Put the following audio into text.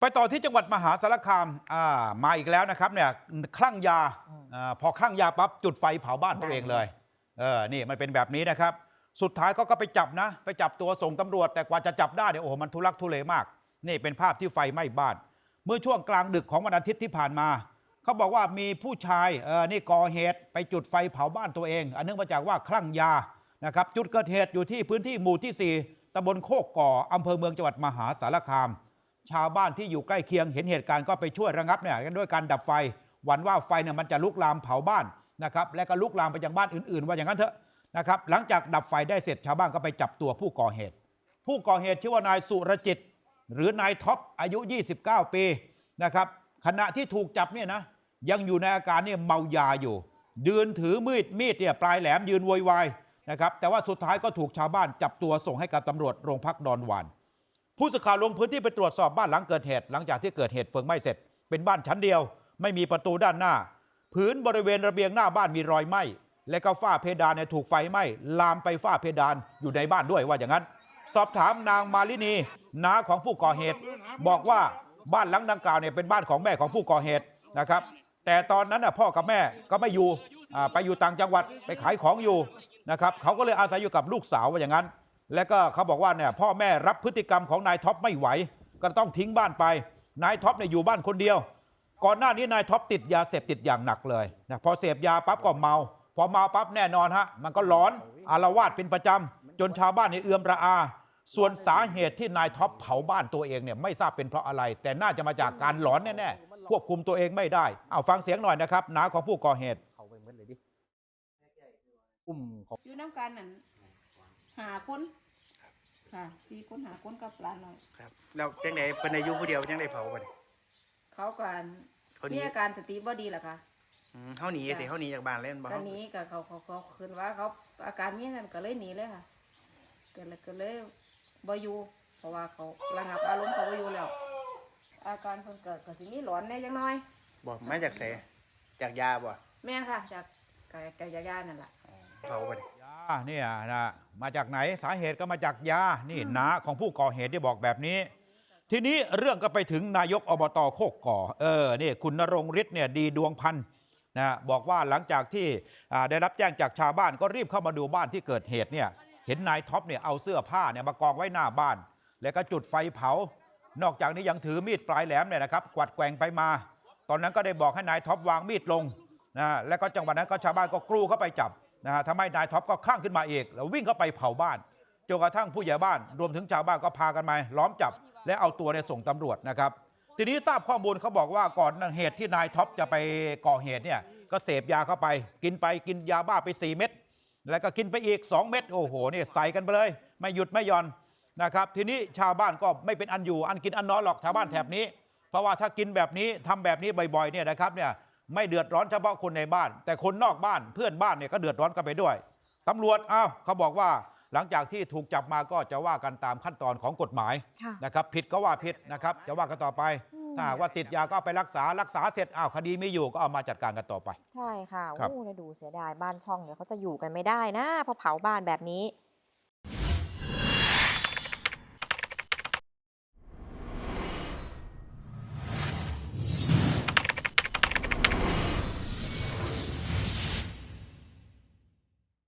ไปต่อที่จังหวัดมหาสารคามอ่ามาอีกแล้วนะครับเนี่ยคลั่งยาอาพอคลั่งยาปั๊บจุดไฟเผาบ้านตัวเองเลยเออนี่มันเป็นแบบนี้นะครับ สุดท้ายเขาก็ไปจับนะ ไปจับตัวส่งตำรวจ แต่กว่าจะจับได้เนี่ยโอ้โหมันทุลักทุเลมาก นี่เป็นภาพที่ไฟไหม้บ้าน เมื่อช่วงกลางดึกของวันอาทิตย์ที่ผ่านมา เขาบอกว่ามีผู้ชายเออนี่ก่อเหตุไปจุดไฟเผาบ้านตัวเอง อันเนื่องมาจากว่าคลั่งยานะครับจุดเกิดเหตุอยู่ที่พื้นที่หมู่ที่ 4ตำบลโคกก่ออำเภอเมืองจังหวัดมหาสารคาม ชาวบ้านที่อยู่ใกล้เคียงเห็นเหตุการณ์ก็ไปช่วยระงับเนี่ยกันด้วยการดับไฟหวั่นว่าไฟเนี่ยมันจะลุกลามเผาบ้านนะครับและก็ลุกลามไปยังบ้านอื่นๆ ว่าอย่างนั้นเถอะนะครับหลังจากดับไฟได้เสร็จชาวบ้านก็ไปจับตัวผู้ก่อเหตุ ผู้ก่อเหตุชื่อว่านายสุรจิต หรือนายท็อปอายุ 29 ปีนะครับขณะที่ถูกจับเนี่ยนะยังอยู่ในอาการเนี่ยเมายาอยู่ ยืนถือมีดมีดเนี่ยปลายแหลมยืนโวยวายนะครับแต่ว่าสุดท้ายก็ถูกชาวบ้านจับตัวส่งให้กับตำรวจโรงพักดอนหวาน ผู้สื่อข่าวลงพื้นที่ไปตรวจสอบบ้านหลังเกิดเหตุ หลังจากที่เกิดเหตุเพลิงไหม้เสร็จ เป็นบ้านชั้นเดียว ไม่มีประตูด้านหน้า พื้นบริเวณระเบียงหน้าบ้านมีรอยไหม้และก็ฝ้าเพดานเนี่ยถูกไฟไหม้ลามไปฝ้าเพดานอยู่ในบ้านด้วยว่าอย่างนั้น สอบถามนางมาลินีน้าของผู้ก่อเหตุ บอกว่าบ้านหลังดังกล่าวเนี่ยเป็นบ้านของแม่ของผู้ก่อเหตุนะครับ แต่ตอนนั้นน่ะพ่อกับแม่ก็ไม่อยู่ไปอยู่ต่างจังหวัดไปขายของอยู่นะครับเขาก็เลยอาศัยอยู่กับลูกสาวว่าอย่างนั้น และก็เขาบอกว่าเนี่ยพ่อแม่รับพฤติกรรมของนายท็อปไม่ไหว ก็ต้องทิ้งบ้านไป นายท็อปเนี่ยอยู่บ้านคนเดียว ก่อนหน้านี้นายท็อปติดยาเสพติดอย่างหนักเลยนะพอเสพยาปั๊บก็เมา พอเมาปั๊บแน่นอนฮะมันก็ร้อนอารวาสเป็นประจำจนชาวบ้านเนี่ยเอือมระอา ส่วนสาเหตุที่นายท็อปเผาบ้านตัวเองเนี่ยไม่ทราบเป็นเพราะอะไร แต่น่าจะมาจากการหลอนแน่ๆควบคุมตัวเองไม่ได้เอาฟังเสียงหน่อยนะครับน้าของผู้ก่อเหตุเขาไปหมดเลยดิอุ้มของอยู่น้ำกันนั่น หาคนค่ะสี่คนหาคนกับหลานน้อย ครับแล้วจังไดเพิ่นอายุผู้เดียวจังไดเผาบัดนี้เขากันเขาหนีมีอาการสติบ่ดีแหละค่ะ อืมเฮาหนีสิเฮาหนีจากบ้านเล่นบ่ก็เฮาหนีกับเขาเขาเขาคืนว่าเขาอาการนี้นั่นก็เลยหนีเลยค่ะก็เลยก็เลยบ่อยู่เพราะว่าเขาระงับอารมณ์เขาบ่อยู่แล้ว อาการเพิ่นเกิดก็สิมีหลอนแหน่จังน้อย บ่มาจากไสจากยาบ่แม่นค่ะจากกายกายยานั่นแหละอ๋อเผาบัดนี้ยา เนี่ยนะมาจากไหนสาเหตุก็มาจากยานี่นาของผู้ก่อเหตุที่บอกแบบนี้ ทีนี้เรื่องก็ไปถึงนายกอบตโคกก่อเออนี่คุณนรงฤทธิ์เนี่ยดีดวงพันธ์นะบอกว่าหลังจากที่อ่าได้รับแจ้งจากชาวบ้านก็รีบเข้ามาดูบ้านที่เกิดเหตุเนี่ยเห็นนายท็อปเนี่ยเอาเสื้อผ้าเนี่ยมากองไว้หน้าบ้าน แล้วก็จุดไฟเผา นอกจากนี้ยังถือมีดปลายแหลมเนี่ยนะครับกวัดแกว่งไปมา ตอนนั้นก็ได้บอกให้นายท็อปวางมีดลงนะแล้วก็จังหวะนั้นก็ชาวบ้านก็กรูเข้าไปจับ นะฮะทำให้นายท็อปก็คลั่งขึ้นมาอีก แล้ววิ่งเข้าไปเผาบ้านจนกระทั่งผู้ใหญ่บ้านรวมถึงชาวบ้านก็พากันมาล้อมจับ และเอาตัวเนี่ยส่งตำรวจนะครับทีนี้ทราบข้อมูลเขาบอกว่าก่อนเหตุที่นายท็อปจะไปก่อเหตุเนี่ยก็เสพยาเข้าไป กินไปกินยาบ้าไป 4 เม็ดแล้วก็กินไปอีก 2 เม็ดโอ้โหเนี่ยใส่กันไปเลย ไม่หยุดไม่หย่อนนะครับทีนี้ชาวบ้านก็ไม่เป็นอันอยู่อันกินอันนอนหรอกชาวบ้านแถบนี้ เพราะว่าถ้ากินแบบนี้ทำแบบนี้บ่อยๆเนี่ยนะครับเนี่ย ไม่เดือดร้อนเฉพาะคนในบ้าน แต่คนนอกบ้านเพื่อนบ้านเนี่ยก็เดือดร้อนกันไปด้วยตำรวจอ้าวเขาบอกว่าหลังจากที่ถูกจับมาก็จะว่ากันตามขั้นตอนของกฎหมายค่ะนะครับผิดก็ว่าผิดนะครับจะว่ากันต่อไปถ้าหากว่าติดยาก็เอาไปรักษารักษาเสร็จอ้าวคดีไม่อยู่ก็เอามาจัดการกันต่อไป ใช่ค่ะครับ โอ้เนี่ยดูเสียดายบ้านช่องเนี่ยเขาจะอยู่กันไม่ได้นะเพราะเผาบ้านแบบนี้